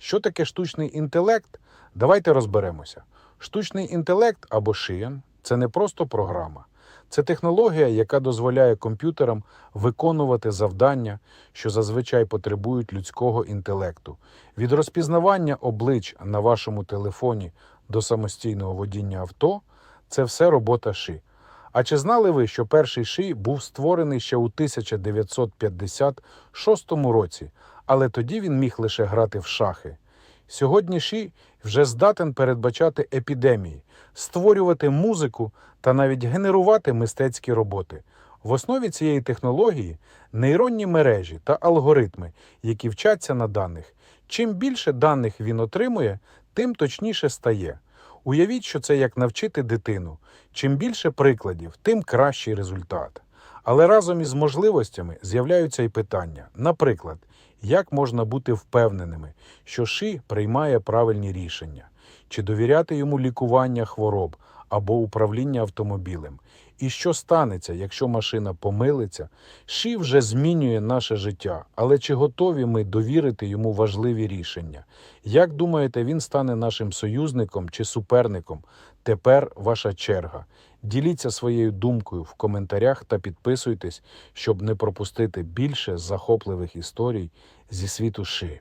Що таке штучний інтелект? Давайте розберемося. Штучний інтелект або шиєн це не просто програма, це технологія, яка дозволяє комп'ютерам виконувати завдання, що зазвичай потребують людського інтелекту. Від розпізнавання облич на вашому телефоні до самостійного водіння авто це все робота ши. А чи знали ви, що перший ши був створений ще у 1956 році, але тоді він міг лише грати в шахи? Сьогодні Ші вже здатен передбачати епідемії, створювати музику та навіть генерувати мистецькі роботи. В основі цієї технології нейронні мережі та алгоритми, які вчаться на даних. Чим більше даних він отримує, тим точніше стає. Уявіть, що це як навчити дитину. Чим більше прикладів, тим кращий результат. Але разом із можливостями з'являються і питання. Наприклад, як можна бути впевненими, що ШИ приймає правильні рішення, чи довіряти йому лікування хвороб або управління автомобілем? І що станеться, якщо машина помилиться? ШИ вже змінює наше життя, але чи готові ми довірити йому важливі рішення? Як думаєте, він стане нашим союзником чи суперником? Тепер ваша черга. Діліться своєю думкою в коментарях та підписуйтесь, щоб не пропустити більше захопливих історій зі світу ши.